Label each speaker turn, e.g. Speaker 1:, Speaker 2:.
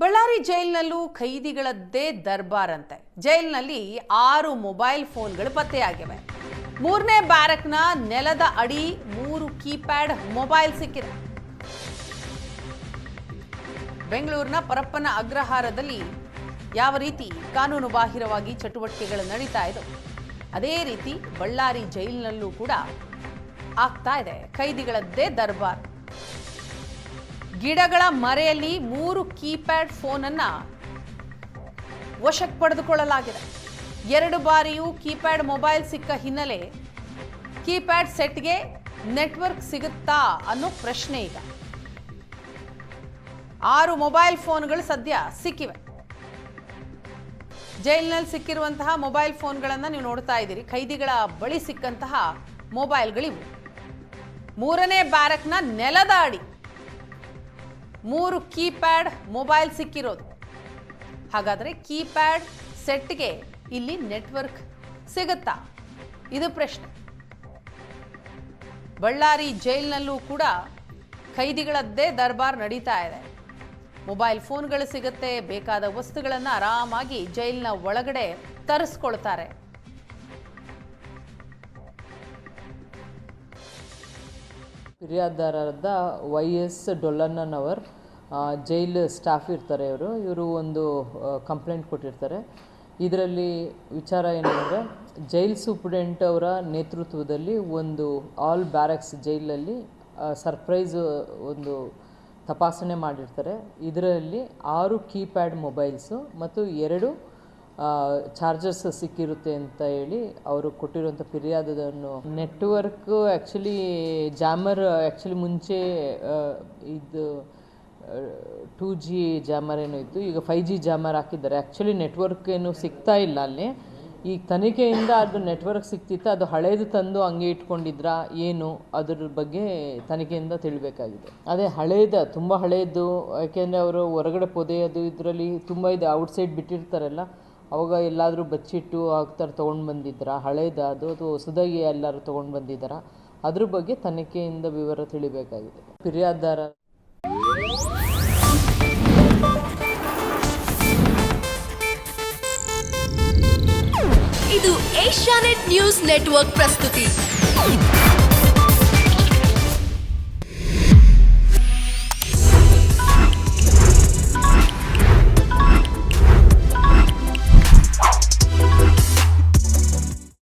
Speaker 1: ಬಳ್ಳಾರಿ ಜೈಲಿನಲ್ಲೂ ಖೈದಿಗಳದ್ದೇ ದರ್ಬಾರ್ ಅಂತೆ ಜೈಲಿನಲ್ಲಿ ಆರು ಮೊಬೈಲ್ ಫೋನ್ಗಳು ಪತ್ತೆಯಾಗಿವೆ. ಮೂರನೇ ಬ್ಯಾರಕ್ನ ನೆಲದ ಅಡಿ ಮೂರು ಕೀಪ್ಯಾಡ್ ಮೊಬೈಲ್ ಸಿಕ್ಕಿದೆ. ಬೆಂಗಳೂರಿನ ಪರಪ್ಪನ ಅಗ್ರಹಾರದಲ್ಲಿ ಯಾವ ರೀತಿ ಕಾನೂನು ಬಾಹಿರವಾಗಿ ಚಟುವಟಿಕೆಗಳು ನಡೀತಾ ಇದೆ. ಅದೇ ರೀತಿ ಬಳ್ಳಾರಿ ಜೈಲಿನಲ್ಲೂ ಕೂಡ ಆಗ್ತಾ ಇದೆ. ಖೈದಿಗಳದ್ದೇ ದರ್ಬಾರ್. ಗಿಡಗಳ ಮರೆಯಲ್ಲಿ ಮೂರು ಕೀಪ್ಯಾಡ್ ಫೋನನ್ನು ವಶಕ್ಕೆ ಪಡೆದುಕೊಳ್ಳಲಾಗಿದೆ. ಎರಡು ಬಾರಿಯೂ ಕೀಪ್ಯಾಡ್ ಮೊಬೈಲ್ ಸಿಕ್ಕ ಹಿನ್ನೆಲೆ ಕೀಪ್ಯಾಡ್ ಸೆಟ್ಗೆ ನೆಟ್ವರ್ಕ್ ಸಿಗುತ್ತಾ ಅನ್ನೋ ಪ್ರಶ್ನೆ ಈಗ. ಆರು ಮೊಬೈಲ್ ಫೋನ್ಗಳು ಸದ್ಯ ಸಿಕ್ಕಿವೆ. ಜೈಲಿನಲ್ಲಿ ಸಿಕ್ಕಿರುವಂತಹ ಮೊಬೈಲ್ ಫೋನ್ಗಳನ್ನು ನೀವು ನೋಡ್ತಾ ಇದ್ದೀರಿ. ಖೈದಿಗಳ ಬಳಿ ಸಿಕ್ಕಂತಹ ಮೊಬೈಲ್ಗಳಿವು. ಮೂರನೇ ಬ್ಯಾರಕ್ನ ನೆಲದ ಅಡಿ ಮೂರು ಕೀಪ್ಯಾಡ್ ಮೊಬೈಲ್ ಸಿಕ್ಕಿರೋದು. ಹಾಗಾದರೆ ಕೀಪ್ಯಾಡ್ ಸೆಟ್ಗೆ ಇಲ್ಲಿ ನೆಟ್ವರ್ಕ್ ಸಿಗುತ್ತಾ? ಇದು ಪ್ರಶ್ನೆ. ಬಳ್ಳಾರಿ ಜೈಲಿನಲ್ಲೂ ಕೂಡ ಖೈದಿಗಳದ್ದೇ ದರ್ಬಾರ್ ನಡೀತಾ ಇದೆ. ಮೊಬೈಲ್ ಫೋನ್ಗಳು ಸಿಗುತ್ತೆ, ಬೇಕಾದ ವಸ್ತುಗಳನ್ನು ಆರಾಮಾಗಿ ಜೈಲಿನ ಒಳಗಡೆ ತರಿಸ್ಕೊಳ್ತಾರೆ.
Speaker 2: ಫಿರ್ಯಾದಾರರಾದ Y S Dollannanavar jail staff ಇರ್ತಾರೆ ಇವರು. ಇವರು ಒಂದು ಕಂಪ್ಲೇಂಟ್ ಕೊಟ್ಟಿರ್ತಾರೆ. ಇದರಲ್ಲಿ ವಿಚಾರ ಏನಂದರೆ, ಜೈಲ್ ಸೂಪ್ರಿಡೆಂಟ್ ಅವರ ನೇತೃತ್ವದಲ್ಲಿ ಒಂದು ಆಲ್ ಬ್ಯಾರಕ್ಸ್ ಜೈಲಲ್ಲಿ ಸರ್ಪ್ರೈಸ್, ಒಂದು ತಪಾಸಣೆ ಮಾಡಿರ್ತಾರೆ. ಇದರಲ್ಲಿ ಆರು ಕೀಪ್ಯಾಡ್ ಮೊಬೈಲ್ಸು ಮತ್ತು ಎರಡು ಚಾರ್ಜರ್ಸ್ ಸಿಕ್ಕಿರುತ್ತೆ ಅಂತ ಹೇಳಿ ಅವರು ಕೊಟ್ಟಿರುವಂಥ ಫಿರ್ಯಾದನ್ನು ನೆಟ್ವರ್ಕು ಆ್ಯಕ್ಚುಲಿ ಜಾಮರ್ ಆ್ಯಕ್ಚುಲಿ ಮುಂಚೆ ಇದು ಟೂ ಜಿ ಜಾಮರ್ ಏನೋ ಇತ್ತು. ಈಗ ಫೈ ಜಿ ಜಾಮರ್ ಹಾಕಿದ್ದಾರೆ. ಆ್ಯಕ್ಚುಲಿ ನೆಟ್ವರ್ಕ್ ಏನು ಸಿಗ್ತಾ ಇಲ್ಲ ಅಲ್ಲಿ. ಈಗ ತನಿಖೆಯಿಂದ ಅದು ನೆಟ್ವರ್ಕ್ ಸಿಕ್ತಿತ್ತು. ಅದು ಹಳೇದು ತಂದು ಹಂಗೆ ಇಟ್ಕೊಂಡಿದ್ರಾ ಏನು ಅದ್ರ ಬಗ್ಗೆ ತನಿಖೆಯಿಂದ ತಿಳಿಬೇಕಾಗಿದೆ. ಅದೇ ಹಳೇದ, ತುಂಬ ಹಳೇದು. ಯಾಕೆಂದರೆ ಅವರು ಹೊರಗಡೆ ಪೊದೆಯೋದು, ಇದರಲ್ಲಿ ತುಂಬ ಇದೆ. ಔಟ್ಸೈಡ್ ಬಿಟ್ಟಿರ್ತಾರಲ್ಲ. ಅವಾಗ ಎಲ್ಲಾದರೂ ಬಚ್ಚಿಟ್ಟು ಆಗ್ತಾರೆ ತೊಗೊಂಡು ಬಂದಿದ್ರಾ? ಹಳೇದಾದು ಅದು ಹೊಸದಾಗಿ ಎಲ್ಲರೂ ತೊಗೊಂಡು ಬಂದಿದ್ದಾರಾ? ಅದ್ರ ಬಗ್ಗೆ ತನಿಖೆಯಿಂದ ವಿವರ ತಿಳಿಬೇಕಾಗಿದೆ. ಫಿರ್ಯಾದಾರ
Speaker 3: ಇದು ಏಷ್ಯಾನೆಟ್ ನ್ಯೂಸ್ ನೆಟ್ವರ್ಕ್ ಪ್ರಸ್ತುತಿ.